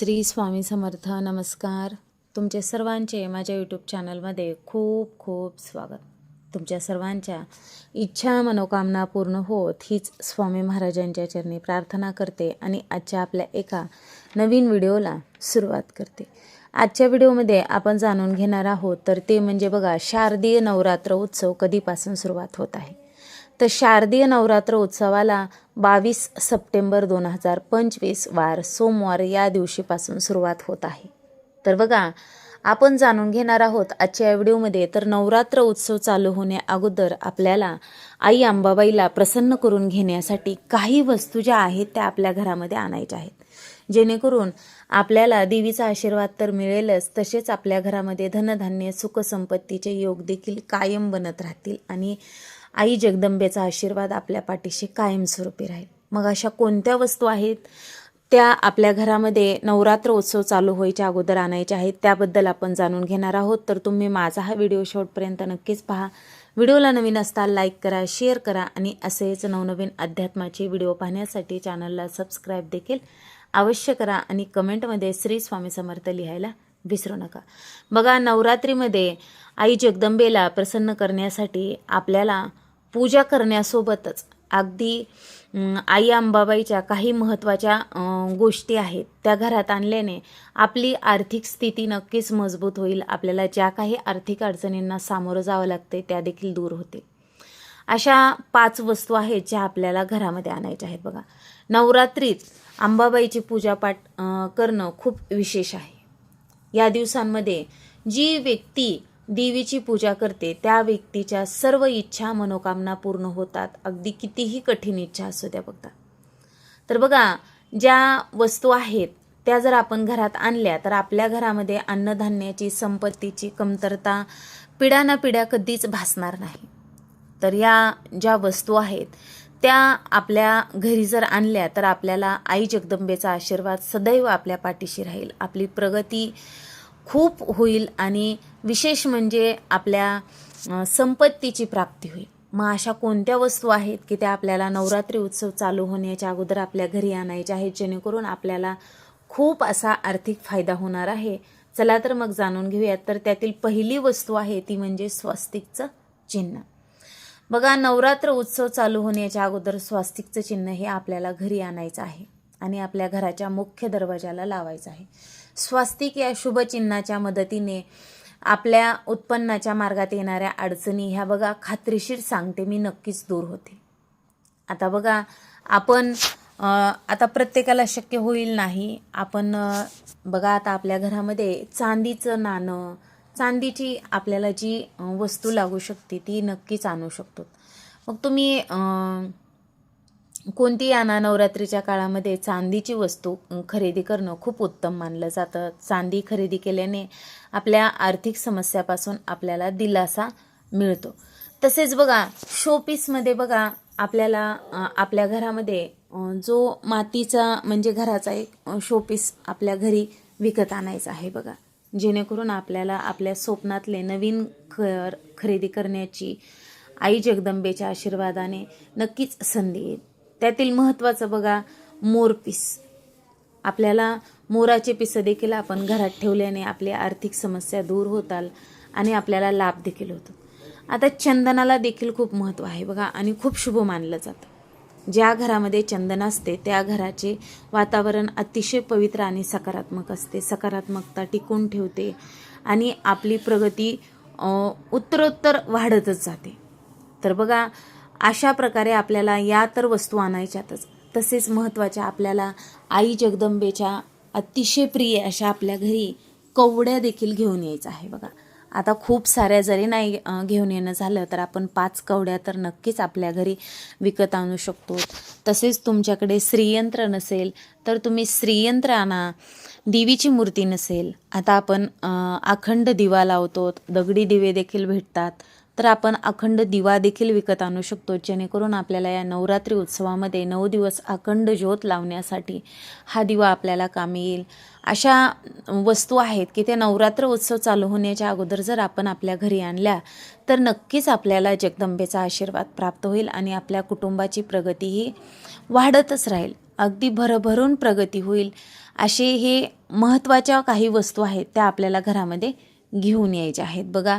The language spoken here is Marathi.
श्री स्वामी समर्थ नमस्कार. तुमचे सर्वांचे माझ्या यूट्यूब चॅनलमध्ये खूप खूप स्वागत. तुमच्या सर्वांच्या इच्छा मनोकामना पूर्ण होत हीच स्वामी महाराजांच्या चरणी प्रार्थना करते आणि आजच्या आपल्या एका नवीन व्हिडिओला सुरुवात करते. आजच्या व्हिडिओमध्ये आपण जाणून घेणार आहोत तर ते म्हणजे बघा शारदीय नवरात्र उत्सव कधीपासून सुरुवात होत आहे? तर शारदीय नवरात्र उत्सवाला बावीस सप्टेंबर दोन हजार पंचवीस वार सोमवार या दिवशीपासून सुरुवात होत आहे. तर बघा आपण जाणून घेणार आहोत आजच्या या व्हिडिओमध्ये. तर नवरात्र उत्सव चालू होण्या अगोदर आपल्याला आई अंबाबाईला प्रसन्न करून घेण्यासाठी काही वस्तू ज्या आहेत त्या आपल्या घरामध्ये आणायच्या आहेत. जेणेकरून आपल्याला देवीचा आशीर्वाद तर मिळेलच तसेच आपल्या घरामध्ये धनधान्य सुखसंपत्तीचे योग देखील कायम बनत राहतील आणि आई जगदंबेचा आशीर्वाद आपल्या पाठीशी कायमस्वरूपी राहील. मग अशा कोणत्या वस्तू आहेत? त्या आपल्या घरामध्ये नवरात्र उत्सव चालू व्हायच्या अगोदर आणायच्या आहेत. त्याबद्दल आपण जाणून घेणार आहोत. तर तुम्ही माझा हा व्हिडिओ शेवटपर्यंत नक्कीच पहा. व्हिडिओला नवीन असताल लाईक करा शेअर करा आणि असेच नवनवीन अध्यात्माचे व्हिडिओ पाहण्यासाठी चॅनलला सबस्क्राईब देखील अवश्य करा आणि कमेंटमध्ये श्री स्वामी समर्थ लिहायला विसरू नका. बघा नवरात्रीमध्ये आई जगदंबेला प्रसन्न करण्यासाठी आपल्याला पूजा करण्यासोबतच अगदी आई अंबाबाईच्या काही महत्त्वाच्या गोष्टी आहेत त्या घरात आणल्याने आपली आर्थिक स्थिती नक्कीच मजबूत होईल. आपल्याला ज्या काही आर्थिक अडचणींना सामोरं जावं लागते त्या देखील दूर होतील. अशा पाच वस्तू आहेत ज्या आपल्याला घरामध्ये आणायच्या आहेत बघा. नवरात्रीत अंबाबाईची पूजापाठ करणं खूप विशेष आहे. या दिवसांमध्ये जी व्यक्ती देवीची पूजा करते त्या व्यक्तीच्या सर्व इच्छा मनोकामना पूर्ण होतात. अगदी कितीही कठीण इच्छा असू द्या बघता तर बघा ज्या वस्तू आहेत त्या जर आपण घरात आणल्या तर आपल्या घरामध्ये अन्नधान्याची संपत्तीची कमतरता पिढ्या ना पिढ्या कधीच भासणार नाही. तर या ज्या वस्तू आहेत त्या आपल्या घरी जर आणल्या तर आपल्याला आई जगदंबेचा आशीर्वाद सदैव आपल्या पाठीशी राहील. आपली प्रगती खूप होईल आणि विशेष म्हणजे आपल्या संपत्तीची प्राप्ती होईल. मग अशा कोणत्या वस्तू आहेत की त्या आपल्याला नवरात्री उत्सव चालू होण्याच्या अगोदर आपल्या घरी आणायच्या आहेत जेणेकरून आपल्याला खूप असा आर्थिक फायदा होणार आहे? चला तर मग जाणून घेऊयात. तर त्यातील पहिली वस्तू आहे ती म्हणजे स्वस्तिकचं चिन्ह. बघा नवरात्र उत्सव चालू होण्याच्या अगोदर स्वास्तिकचं चिन्ह हे आपल्याला घरी आणायचं आहे. आणि आपल्या घराच्या मुख्य दरवाजाला लावायचं आहे. स्वास्तिक या शुभचिन्हाच्या मदतीने आपल्या उत्पन्नाच्या मार्गात येणाऱ्या अडचणी ह्या बघा खात्रीशीर सांगते मी नक्कीच दूर होते. आता बघा आपण आता प्रत्येकाला शक्य होईल नाही आपण बघा आता आपल्या घरामध्ये चांदीचं नाणं चांदीची आपल्याला जी वस्तू लागू शकते ती नक्कीच आणू शकतो. मग तुम्ही कोणती आणा नवरात्रीच्या काळामध्ये चांदीची वस्तू खरेदी करणं खूप उत्तम मानलं जातं. चांदी खरेदी केल्याने आपल्या आर्थिक समस्यापासून आपल्याला दिलासा मिळतो. तसेच बघा शोपीसमध्ये बघा आपल्याला आपल्या घरामध्ये जो मातीचा म्हणजे घराचा एक शोपीस आपल्या घरी विकत आणायचा आहे बघा. जेणेकरून आपल्याला आपल्या स्वप्नातले नवीन घर खरेदी करण्याची आई जगदंबेच्या आशीर्वादाने नक्कीच संधी येईल. त्यातील महत्त्वाचं बघा मोरपीस आपल्याला मोराचे पिसं देखील आपण घरात ठेवल्याने आपली आर्थिक समस्या दूर होताल आणि आपल्याला लाभ देखील होतो. आता चंदनाला देखील खूप महत्त्व आहे बघा आणि खूप शुभ मानलं जातं. ज्या घरामध्ये चंदन असते त्या घराचे वातावरण अतिशय पवित्र आणि सकारात्मक असते. सकारात्मकता टिकून ठेवते आणि आपली प्रगती उत्तरोत्तर वाढतच जाते. तर बघा अशा प्रकारे आपल्याला या तर वस्तू आणायच्यातच. तसेच महत्त्वाच्या आपल्याला आई जगदंबेच्या अतिशय प्रिय अशा आपल्या घरी कवड्या देखील घेऊन यायचं आहे बघा. आता खूप साऱ्या जरी नाही घेऊन येणं झालं तर आपण पाच कवड्या तर नक्कीच आपल्या घरी विकत आणू शकतो. तसेच तुमच्याकडे श्रीयंत्र नसेल तर तुम्ही श्रीयंत्र आणा. देवीची मूर्ती नसेल. आता आपण अखंड दिवा लावतो. दगडी दिवे देखील भेटतात. तर आपण अखंड दिवा देखील विकत आणू शकतो जेणेकरून आपल्याला या नवरात्री उत्सवामध्ये नऊ दिवस अखंड ज्योत लावण्यासाठी हा दिवा आपल्याला कामी येईल. अशा वस्तू आहेत की ते नवरात्र उत्सव चालू होण्याच्या अगोदर जर आपण आपल्या घरी आणल्या तर नक्कीच आपल्याला जगदंबेचा आशीर्वाद प्राप्त होईल आणि आपल्या कुटुंबाची प्रगती ही वाढतच राहील. अगदी भरभरून प्रगती होईल असे हे महत्त्वाच्या काही वस्तू आहेत त्या आपल्याला घरामध्ये घेऊन यायच्या आहेत. बघा